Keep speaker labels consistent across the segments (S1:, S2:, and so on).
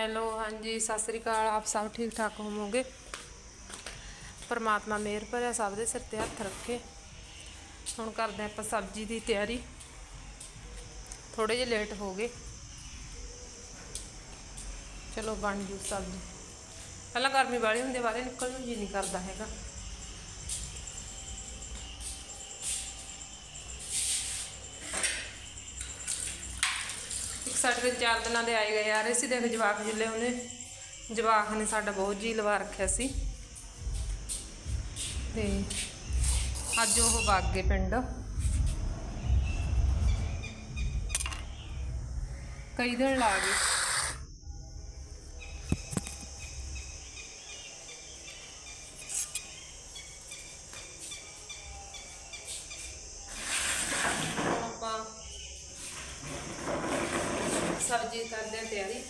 S1: Hello, ਹਾਂਜੀ, ਸਤਿ ਸ੍ਰੀ ਅਕਾਲ। ਆਪ ਸਭ ਠੀਕ ਠਾਕ ਹੋਵੋਗੇ? ਪਰਮਾਤਮਾ ਮਿਹਰ ਭਰਿਆ ਸਭ ਦੇ ਸਿਰ ਤੇ ਹੱਥ ਰੱਖੇ। ਹੁਣ ਕਰਦੇ ਆਪਾਂ ਸਬਜ਼ੀ ਦੀ ਤਿਆਰੀ। ਥੋੜੇ ਜਿਹਾ ਲੇਟ ਹੋ ਗਏ। ਚਲੋ, ਬਣ ਜੂ ਸਬਜ਼ੀ। ਪਹਿਲਾਂ ਗਰਮੀ ਵਾਲੀ ਹੁੰਦੀ ਬਾਰੇ ਨਿਕਲਣ ਨੂੰ ਜੀ ਨਹੀਂ ਕਰਦਾ ਹੈਗਾ। ਸਾਡੇ ਕੋਲ ਚਾਰ ਦਿਨਾਂ ਦੇ ਆਏ ਗਏ ਆ ਰਹੇ ਸੀ ਦੇਖ ਜਵਾਕ ਜਿੱਲੇ ਉਹਨੇ ਜਵਾਕ ਨੇ ਸਾਡਾ ਬਹੁਤ ਜੀ ਲਵਾ ਰੱਖਿਆ ਸੀ। ਤੇ ਅੱਜ ਉਹ ਵਗ ਗਏ ਪਿੰਡ। ਕਈ ਦਿਨ ਲਾ ਗਏ ਹੁਣ ਆਪਾਂ ਸਬਜ਼ੀ ਕਰਦੇ ਹਾਂ ਤਿਆਰੀ।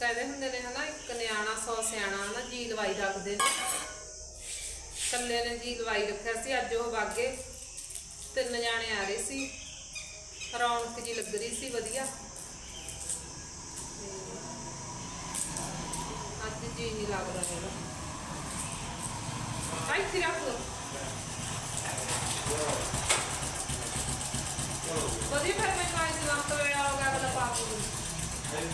S1: ਕਹਿੰਦੇ ਹੁੰਦੇ ਨੇ ਹਨਾ, ਇੱਕ ਨਿਆਣਾ ਸੌ ਸਿਆਣਾ ਹਨਾ, ਜੀ ਲਵਾਈ ਰੱਖਦੇ ਨੇ। ਕੱਲੇ ਨੇ ਜੀ ਲਵਾਈ ਰੱਖਿਆ ਸੀ, ਅੱਜ ਉਹ ਵਾਗੇ। ਤਿੰਨ ਜਾਣੇ ਆ ਰਹੇ ਸੀ। ਰੌਣਕ ਜੀ ਲੱਗ ਰਹੀ ਸੀ, ਵਧੀਆ। ਅੱਜ ਜੀ ਨਹੀਂ ਲੱਗਦਾ ਹੈਗਾ। ਆਈ ਫਿਰ ਆਪੋ ਵਧੀਆ ਫਿਰ ਮੈਨੂੰ ਆਈ ਸੀ ਵਕਤ ਵੇਲਾ ਹੋ ਗਿਆ ਅਗਲਾ ਪਾ ਦੂੰਗੀ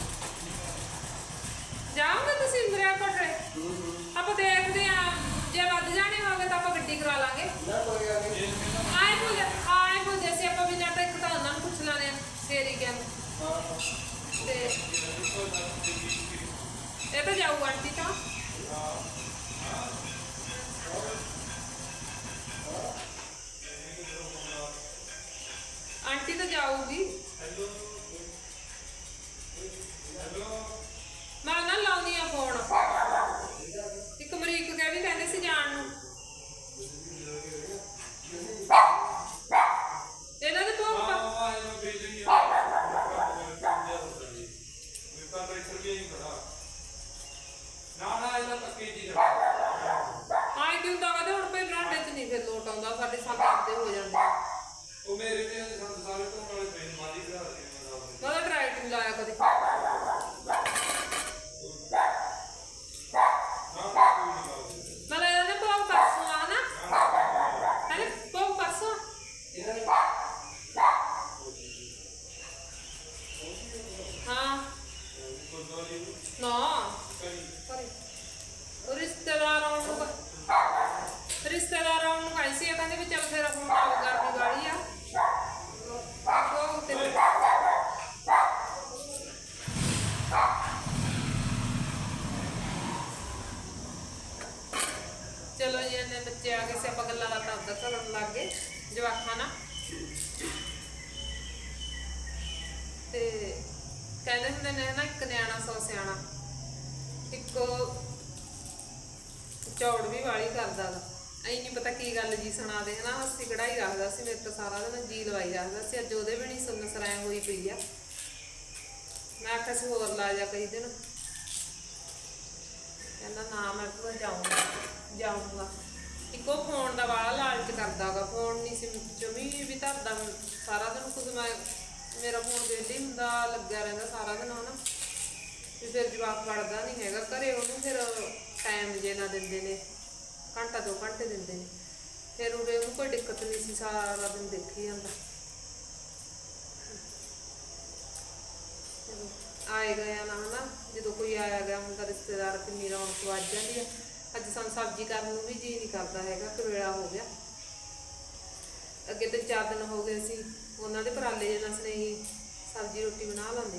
S1: ਜਾਓਗੇ ਤੁਸੀਂ ਮਰਿਆ ਕੋਟੇ ਆਪਾਂ ਦੇਖਦੇ ਆ ਜੇ ਵੱਧ ਜਾਣੇ ਹੋਗੇ ਤਾਂ ਆਪਾਂ ਗੱਡੀ ਕਰਾ ਲਾਂਗੇ। ਆਏ ਬੋਲ ਆਏ ਬੋਲ ਜੈਸੇ ਆਪਾਂ ਵੀ ਨਾਟਕ ਇੱਕ ਤਾਂ ਉਹਨਾਂ ਨੂੰ ਪੁੱਛ ਲਾਣੇ ਆ ਸੇਰੀ ਕਿਆ ਤੇ ਇਹ ਤਾਂ ਜਾਊ ਆਂਟੀ ਤਾਂ। ਜਾਊਗੀ। ਮੈਂ ਨਾ ਲਾਉਣੀ ਆ ਫੋਨ। ਇੱਕ ਮਰੀਕ ਕਹਿ ਵੀ ਕਹਿੰਦੇ ਸੀ ਜਾਣ ਨੂੰ। ਇਹਨਾਂ ਦੇ ਕੋਲ ਆਏ ਕਿਉਂ ਤਾਂ ਕਹਿੰਦੇ ਹੁਣ ਭਈ ਬਰਾਂਡੇ 'ਚ ਨਹੀਂ ਫਿਰ ਲੋਟ ਆਉਂਦਾ ਸਾਡੇ ਸੰਗ ਆਪਦੇ ਹੋ ਜਾਂਦੇ। ਮੈਂ ਤਾਂ ਟਰਾਈ ਨਹੀਂ ਲਾਇਆ ਕਦੇ ਮੈਂ ਇਹਨਾਂ ਨੇ ਪਾਉ ਪਰਸੋਂ ਆ ਨਾ ਹੈ ਪਾਉ ਪਰਸੋਂ ਹਾਂ ਨਾ ਸੌਰੀ ਉਹ ਰਿਸ਼ਤੇਦਾਰ ਆਉਣ ਨੂੰ ਕ- ਰਿਸ਼ਤੇਦਾਰ ਆਉਣ ਨੂੰ ਕਹੀ ਸੀ ਇਹ ਕਹਿੰਦੇ ਵੀ ਚੱਲ ਫੇਰ ਹੁਣ ਆਓ ਗਰਮੀ ਵਾਲੀ ਆ ਉਹ ਤੇ ਚਲੋ ਜੀ ਇਹਨੇ ਬੱਚੇ ਆ ਗਏ ਸੀ, ਆਪਾਂ ਗੱਲਾਂ ਬਾਤਾਂ ਉੱਧਰ ਕਰਨ ਲੱਗ ਗਏ ਜਵਾਖਾਂ ਨਾਲ। ਤੇ ਕਹਿੰਦੇ ਹੁੰਦੇ ਨੇ ਨਾ, ਇੱਕ ਨਿਆਣਾ ਸੌ ਸਿਆਣਾ, ਇੱਕੋ ਚੌੜ ਵੀ ਵਾਲੀ ਕਰਦਾ ਗਾ ਐ ਨਹੀਂ ਪਤਾ ਕੀ ਗੱਲ ਜੀ ਸੁਣਾ ਦੇ ਹਨਾ ਹੱਸੀ ਕਢਾਈ ਰੱਖਦਾ ਸੀ, ਮੇਰੇ ਤੋਂ ਸਾਰਾ ਦਿਨ ਜੀ ਲਵਾਈ ਰੱਖਦਾ ਸੀ, ਅੱਜ ਉਹਦੇ ਵੀ ਨਹੀਂ ਸੁਣ ਸਰਾਇ ਹੋਈ ਪਈ ਆ। ਮੈਂ ਆਖਿਆ ਸੀ ਹੋਰ ਲਾ ਜਾ ਕਈ ਦਿਨ। ਕਹਿੰਦਾ ਨਾ, ਮੈਂ ਤਾਂ ਜਾਊਂਗਾ। ਜਾਊਂਗਾ। ਇੱਕੋ ਫੋਨ ਦਾ ਵਾਲਾ ਲਾਲਚ ਕਰਦਾਗਾ ਫੋਨ ਨਹੀਂ ਸੀ ਜਮੀ ਵੀ ਧਰਦਾ ਸਾਰਾ ਦਿਨ ਕੁਝ ਮੈਂ ਮੇਰਾ ਫੋਨ ਵਿਹਲੇ ਹੀ ਹੁੰਦਾ ਲੱਗਿਆ ਰਹਿੰਦਾ ਸਾਰਾ ਦਿਨ ਹਨਾ। ਵੀ ਫਿਰ ਜਵਾਬ ਪੜਦਾ ਨਹੀਂ ਹੈਗਾ ਘਰੇ ਉਹਨੂੰ ਫਿਰ ਟਾਈਮ ਜੇ ਨਾ ਦਿੰਦੇ ਨੇ ਘੰਟਾ ਦੋ ਘੰਟੇ ਦਿੰਦੇ ਨੇ। ਫਿਰ ਉਰੇ ਉਹਨੂੰ ਕੋਈ ਦਿੱਕਤ ਨਹੀਂ ਸੀ ਸਾਰਾ ਦਿਨ ਦੇਖੀ ਜਾਂਦਾ। ਚਲੋ, ਆਏ ਗਏ ਨਾ ਹਨਾ ਜਦੋਂ ਕੋਈ ਆਇਆ ਗਿਆ ਹੁੰਦਾ ਰਿਸ਼ਤੇਦਾਰ ਕਿੰਨੀ ਰੌਣਕ ਵੱਜ ਜਾਂਦੀ ਆ। ਅੱਜ ਸਾਨੂੰ ਸਬਜ਼ੀ ਕਰਨ ਨੂੰ ਵੀ ਜੀ ਨਹੀਂ ਕਰਦਾ ਹੈਗਾ ਕਰੇਲਾ ਹੋ ਗਿਆ। ਅੱਗੇ ਤੇ ਚਾਰ ਦਿਨ ਹੋ ਗਏ ਸੀ, ਉਹਨਾਂ ਦੇ ਪਰਾਲੇ ਜਿਹੇ ਸਨੇਹੀ ਸਬਜ਼ੀ ਰੋਟੀ ਬਣਾ ਲੈਂਦੇ।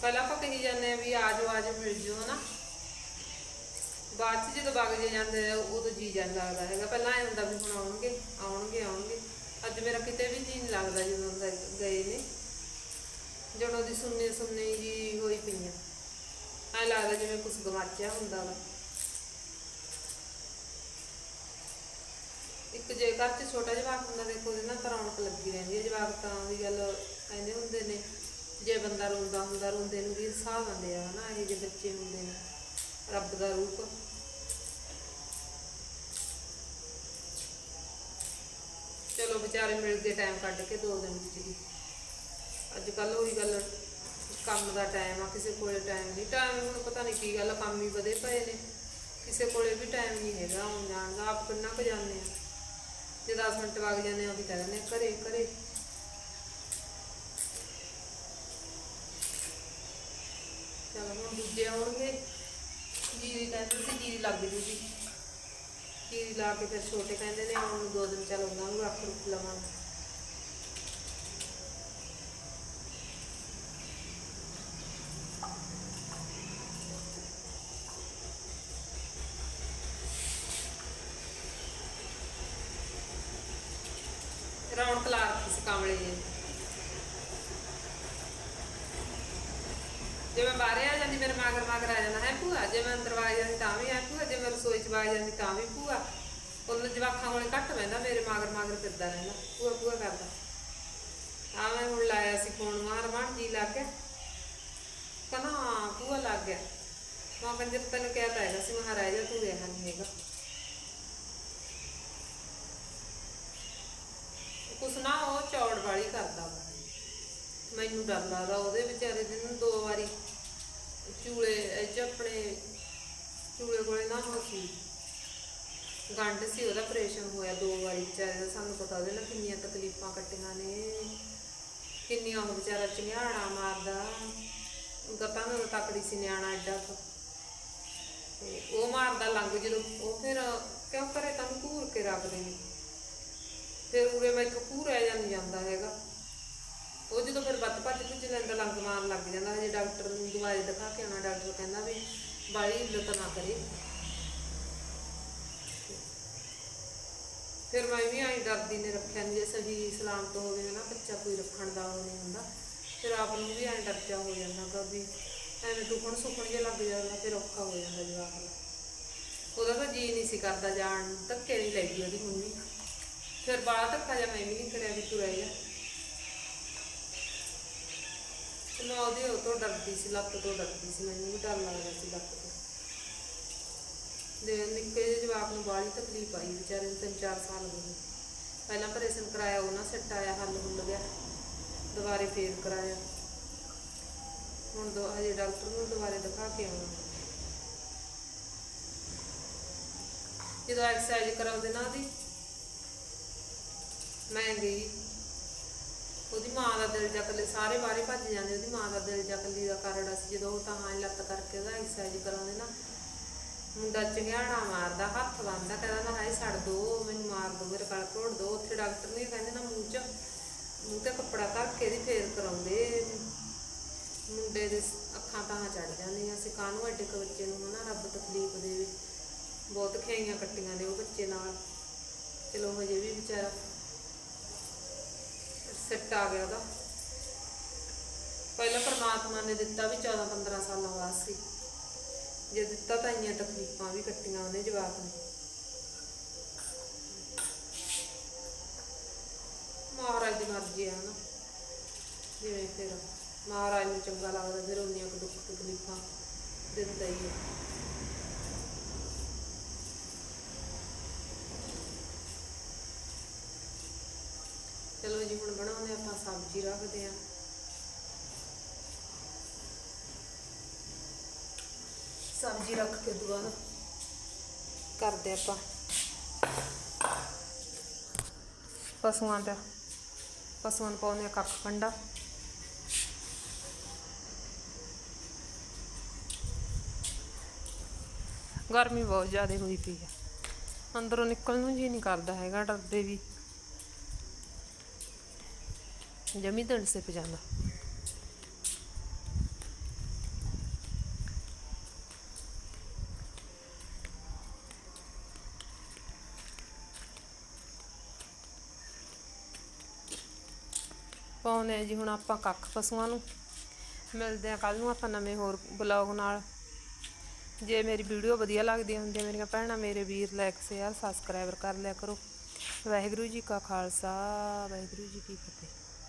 S1: ਪਹਿਲਾਂ ਆਪਾਂ ਕਹੀ ਜਾਂਦੇ ਆ ਵੀ ਆ ਜਾਓ ਮਿਲ ਜਾਓ ਹਨਾ। ਬਾਅਦ ਚ ਜਦੋਂ ਵਗ ਜੇ ਜਾਂਦੇ ਆ, ਉਦੋਂ ਜੀ ਜਾਨ ਲੱਗਦਾ ਹੈਗਾ। ਪਹਿਲਾਂ ਐ ਹੁੰਦਾ ਵੀ ਹੁਣ ਆਉਣਗੇ ਆਉਣਗੇ ਆਉਣਗੇ। ਅੱਜ ਮੇਰਾ ਕਿਤੇ ਵੀ ਜੀ ਨਹੀਂ ਲੱਗਦਾ ਜਦੋਂ ਗਏ ਨੇ। ਜਦੋਂ ਦੀ ਸੁਣਨੇ ਸੁਣਨੇ ਜੀ ਹੋਈ ਪਈਆਂ। ਐ ਲੱਗਦਾ ਜਿਵੇਂ ਕੁਝ ਗਵਾਚਿਆ ਹੁੰਦਾ ਵਾ। ਇੱਕ ਜੇ ਘਰ 'ਚ ਛੋਟਾ ਜਵਾਕ ਹੁੰਦਾ, ਦੇਖੋ ਉਹਦੇ ਨਾਲ ਤਾਂ ਲੱਗੀ ਰਹਿੰਦੀ ਹੈ ਜਵਾਕ ਤਾਂ ਦੀ ਗੱਲ ਕਹਿੰਦੇ ਹੁੰਦੇ ਨੇ, ਜੇ ਬੰਦਾ ਰੋਂਦਾ ਹੁੰਦਾ, ਰੋਂਦੇ ਨੂੰ ਵੀ ਹਿਸਾਬ ਆਉਂਦੇ ਆ, ਹਨਾ, ਇਹ ਜੇ ਬੱਚੇ ਹੁੰਦੇ ਨੇ। ਰੱਬ ਦਾ ਰੂਪ। ਚਲੋ ਵਿਚਾਰੇ ਮਿਲ ਗਏ ਟਾਈਮ ਕੱਢ ਕੇ ਦੋ ਦਿਨ ਵਿੱਚ ਜੀ ਅੱਜ ਕੱਲ ਉਹੀ ਗੱਲ ਕੰਮ ਦਾ ਟਾਈਮ ਆ ਕਿਸੇ ਕੋਲੇ ਟਾਈਮ ਨਹੀਂ। ਟਾਈਮ ਹੁਣ ਪਤਾ ਨਹੀਂ ਕੀ ਗੱਲ ਆ, ਕੰਮ ਹੀ ਵਧੇ ਪਏ ਨੇ। ਕਿਸੇ ਕੋਲੇ ਵੀ ਟਾਈਮ ਨਹੀਂ ਹੈਗਾ ਆਉਣ ਜਾਣ ਦਾ ਆਪ ਕਿੰਨਾ ਕੁ ਜਾਂਦੇ ਆ। ਜੇ 10 ਮਿੰਟ ਵਗ ਜਾਂਦੇ ਆ ਉਹਦੀ ਕਹਿ ਦਿੰਦੇ ਆ, ਘਰੇ ਘਰੇ। ਚਲੋ ਹੁਣ ਦੂਜੇ ਆਉਣਗੇ। ਜੀਰੀ ਕਹਿੰਦੇ ਸੀ ਜੀਰੀ ਲੱਗ ਜੂਗੀ। ਜੀਰੀ ਲਾ ਕੇ ਫਿਰ ਛੋਟੇ ਕਹਿੰਦੇ ਨੇ ਆਉਣ ਨੂੰ ਦੋ ਦਿਨ ਚੱਲ ਉਹਨਾਂ ਨੂੰ ਰੱਖ ਰੁੱਖ ਲਵਾਂਗੇ ਰੌਣਕ ਲਾ ਰੱਖੀ ਸੀ ਕਾਮਲੇ ਜੀ ਜੇ ਮੈਂ ਬਾਹਰ ਆ ਜਾਂਦੀ, ਮੇਰੇ ਮਾਗਰ ਮਾਗਰ ਆ ਜਾਂਦਾ, ਹੈ ਭੂਆ? ਜੇ ਮੈਂ ਅੰਦਰ ਵਗ ਜਾਂਦੀ ਤਾਂ ਵੀ ਹੈ ਭੂਆ, ਜੇ ਮੈਂ ਰਸੋਈ 'ਚ ਵਗ ਜਾਂਦੀ ਤਾਂ ਵੀ ਭੂਆ। ਉਹਨਾਂ ਜਵਾਖਾਂ ਕੋਲੇ ਘੱਟ ਬਹਿੰਦਾ, ਮੇਰੇ ਮਾਗਰ ਮਾਗਰ ਫਿਰਦਾ ਰਹਿੰਦਾ। ਭੂਆ ਭੂਆ ਕਰਦਾ। ਆ ਮੈਂ ਹੁਣ ਲਾਇਆ ਸੀ ਫੋਨ ਮਾਰ ਮਾਰ ਜੀ ਲੱਗ ਗਿਆ। ਕਹਿੰਦਾ, ਹਾਂ, ਭੂਆ ਲੱਗ ਗਿਆ। ਮੈਂ ਕੰਜਰ ਤੈਨੂੰ ਕਹਿ ਤਾ ਸੀ ਮਹਾਰਾਜਾ ਤੂੰ ਰਿਹਾ ਨਹੀਂ ਹੈਗਾ। ਕੁਛ ਨਾ, ਉਹ ਚੌੜ ਵਾਲੀ ਕਰਦਾ। ਮੈਨੂੰ ਡਰ ਲੱਗਦਾ, ਉਹਦੇ ਵਿਚਾਰੇ ਦੇ ਨੂੰ ਦੋ ਵਾਰੀ ਚੂਲੇ, ਇਹ 'ਚ ਆਪਣੇ ਚੂਲੇ ਕੋਲੇ ਨਾ ਉਹ ਸੀ। ਗੰਢ ਸੀ, ਉਹਦਾ ਆਪਰੇਸ਼ਨ ਹੋਇਆ ਦੋ ਵਾਰੀ। ਵਿਚਾਰੇ ਦਾ ਸਾਨੂੰ ਪਤਾ ਉਹਦੇ ਨਾਲ ਕਿੰਨੀਆਂ ਤਕਲੀਫਾਂ ਕੱਟੀਆਂ ਨੇ। ਕਿੰਨੀਆਂ ਉਹ ਵਿਚਾਰਾ ਚਿਹਾੜਾ ਮਾਰਦਾ। ਗੱਤਾਂ ਨੂੰ ਤਕੜੀ ਸੀ ਨਿਆਣਾ ਐਡਾ ਕੁ। ਤੇ ਉਹ ਮਾਰਦਾ ਲੰਗ ਜਦੋਂ, ਉਹ ਫਿਰ ਕਿਉਂ ਕਰੇ? ਤੁਹਾਨੂੰ ਘੂਰ ਕੇ ਰੱਖਦੇ ਨੇ। ਫਿਰ ਉਰੇ ਮੈਂ ਇੱਕ ਘੂਰ ਰਹਿ ਜਾਂ ਜਾਂਦਾ ਹੈਗਾ। ਫਿਰ ਵੱਧ ਭੱਜ ਭੁੱਜ ਲੈਂਦਾ ਲੰਗ ਮਾਰਨ ਲੱਗ ਜਾਂਦਾ ਹਜੇ ਡਾਕਟਰ ਨੂੰ ਦਵਾਈ ਦਿਖਾ ਕੇ ਆਉਣਾ, ਡਾਕਟਰ ਕਹਿੰਦਾ ਵੀ ਬਾਲੀ ਇੱਜ਼ਤ ਨਾ ਕਰੀ। ਫਿਰ ਮੈਂ ਵੀ ਆਈ ਡਰਦੀ ਨੇ ਰੱਖਿਆ ਨਹੀਂ ਜੇ ਸਹੀ ਸਲਾਮਤ ਹੋਵੇ ਨਾ, ਬੱਚਾ ਕੋਈ ਰੱਖਣ ਦਾ ਉਹ ਨਹੀਂ ਹੁੰਦਾ। ਫਿਰ ਆਪ ਨੂੰ ਵੀ ਐਂ ਡਰਜਾ ਹੋ ਜਾਂਦਾ ਗਾ ਵੀ ਐਵੇਂ ਦੁਖਣ ਸੁਖਣ ਜੇ ਲੱਗ ਜਾਂਦਾ, ਫਿਰ ਔਖਾ ਹੋ ਜਾਂਦਾ ਜਵਾਕ ਦਾ। ਉਹਦਾ ਤਾਂ ਜੀ ਨਹੀਂ ਸੀ ਕਰਦਾ ਜਾਣ ਨੂੰ ਧੱਕੇ ਨਹੀਂ ਲੱਗੀ ਉਹਦੀ ਮੰਮੀ। ਫਿਰ ਬਾਹਰ ਧੱਕਾ ਜਾ ਮੈਂ ਵੀ ਨਹੀਂ ਕਰਿਆ ਵੀ ਤੁਰਿਆ ਰਹਿ ਜਾ। ਤੇ ਮੈਂ ਉਹਦੇ ਉਹ ਤੋਂ ਡਰਦੀ ਸੀ, ਲੱਤ ਤੋਂ ਡਰਦੀ ਸੀ, ਮੈਨੂੰ ਵੀ ਡਰ ਲੱਗਦਾ ਸੀ ਲੱਤ ਤੋਂ। ਦੇ ਨਿੱਕੇ ਜਿਹੇ ਜਵਾਕ ਨੂੰ ਬਾਹਲੀ ਤਕਲੀਫ ਆਈ, ਵਿਚਾਰੇ ਨੂੰ ਤਿੰਨ ਚਾਰ ਸਾਲ ਹੋ ਗਏ। ਪਹਿਲਾਂ ਆਪਰੇਸ਼ਨ ਕਰਾਇਆ, ਉਹ ਨਾ ਸੱਟ ਆਇਆ, ਹੱਲ ਹੁੱਲ ਗਿਆ, ਦੁਬਾਰੇ ਫੇਰ ਕਰਾਇਆ। ਹੁਣ ਦੋ, ਹਜੇ ਡਾਕਟਰ ਨੂੰ ਦੁਬਾਰੇ ਦਿਖਾ ਕੇ ਆਉਣਾ। ਜਦੋਂ ਐਕਸਰਸਾਈਜ਼ ਕਰਾਉਂਦੇ ਨਾ ਉਹਦੀ, ਮੈਂ ਗਈ। ਉਹਦੀ ਮਾਂ ਦਾ ਦਿਲ ਜਕਲੇ ਸਾਰੇ ਬਾਰੇ ਭੱਜ ਜਾਂਦੇ, ਉਹਦੀ ਮਾਂ ਦਾ ਦਿਲ ਜਕਲੀ ਦਾ ਕਰੜਾ ਸੀ ਜਦੋਂ ਉਹ ਤਾਂ ਹਾਂ ਲੱਤ ਕਰਕੇ ਉਹਦਾ ਐਕਸਰਸਾਈਜ਼ ਕਰਾਉਂਦੇ ਨਾ, ਮੁੰਡਾ ਚੰਗਿਆੜਾ ਮਾਰਦਾ, ਹੱਥ ਬੰਨਦਾ, ਕਹਿੰਦਾ ਨਾ ਹਾਏ ਛੱਡ ਦੋ, ਮੈਨੂੰ ਮਾਰ ਦੋ, ਮੇਰੇ ਗਲ ਘੋੜ ਦੋ, ਉੱਥੇ ਡਾਕਟਰ ਨੇ ਕਹਿੰਦੇ ਨਾ ਮੂੰਹ 'ਚ, ਮੂੰਹ ਤੇ ਕੱਪੜਾ ਧਰ ਕੇ ਦੀ ਫੇਰ ਕਰਾਉਂਦੇ ਮੁੰਡੇ ਦੇ ਅੱਖਾਂ ਤਾਂ ਚੜ ਜਾਂਦੀਆਂ ਸੀ ਕਾਹਨੂੰ ਐਡੇ ਕੁ ਬੱਚੇ ਨੂੰ ਹਨਾ ਰੱਬ ਤਕਲੀਫ ਦੇਵੇ, ਬਹੁਤ ਖਿਆਈਆਂ ਕੱਟੀਆਂ ਨੇ ਉਹ ਬੱਚੇ ਨਾਲ, ਚਲੋ ਹਜੇ ਵੀ ਵਿਚਾਰਾ ਸੈੱਟ ਆ ਗਿਆ ਉਹਦਾ। ਪਹਿਲਾਂ ਪਰਮਾਤਮਾ ਨੇ ਦਿੱਤਾ ਵੀ 14 15 ਸਾਲਾਂ ਬਾਅਦ ਸੀ। ਜੇ ਦਿੱਤਾ ਤਾਂ ਇੰਨੀਆਂ ਤਕਲੀਫਾਂ ਵੀ ਕੱਟੀਆਂ ਉਹਨੇ ਜਵਾਕ ਨੇ। ਮਹਾਰਾਜ ਦੀ ਮਰਜ਼ੀ ਆ ਨਾ। ਜਿਵੇਂ ਫਿਰ ਮਹਾਰਾਜ ਨੂੰ ਚੰਗਾ ਲੱਗਦਾ, ਫਿਰ ਉਹਨੀਆਂ ਕੁ ਦੁੱਖ ਤਕਲੀਫਾਂ ਦਿੰਦਾ ਹੀ ਹੈ ਚਲੋ ਜੀ, ਹੁਣ ਬਣਾਉਂਦੇ ਸਬਜ਼ੀ ਰੱਖਦੇ ਆਂ। ਸਬਜ਼ੀ ਰੱਖ ਕੇ ਦੁਬਾਰਾ ਕਰਦੇ ਆਪਾਂ। ਪਸ਼ੂਆਂ ਦਾ, ਪਸ਼ੂਆਂ ਨੂੰ ਪਾਉਂਦੇ ਆ ਕੱਖ ਕੰਡਾ ਗਰਮੀ ਬਹੁਤ ਜ਼ਿਆਦਾ ਹੋਈ ਪਈ ਆ। ਅੰਦਰੋਂ ਨਿਕਲਣ ਨੂੰ ਜੀ ਨਹੀਂ ਕਰਦਾ ਹੈਗਾ, ਡਰਦੇ ਵੀ। ਜਮੀ ਦਿਨ ਸੇ ਪਜਾਂਦਾ ਪਾਉਂਦੇ ਆ ਜੀ ਹੁਣ ਆਪਾਂ ਕੱਖ ਪਸ਼ੂਆਂ ਨੂੰ ਮਿਲਦੇ ਆ ਕੱਲ ਨੂੰ ਆਪਾਂ ਨਵੇਂ ਹੋਰ ਬਲੌਗ ਨਾਲ ਜੇ ਮੇਰੀ ਵੀਡੀਓ ਵਧੀਆ ਲੱਗਦੀ ਹੁੰਦੀ ਮੇਰੀਆਂ ਭੈਣਾਂ ਮੇਰੇ ਵੀਰ ਲਾਈਕ ਸ਼ੇਅਰ ਸਬਸਕ੍ਰਾਈਬਰ ਕਰ ਲਿਆ ਕਰੋ ਵਾਹਿਗੁਰੂ ਜੀ ਕਾ ਖਾਲਸਾ ਵਾਹਿਗੁਰੂ ਜੀ ਕੀ ਫਤਿਹ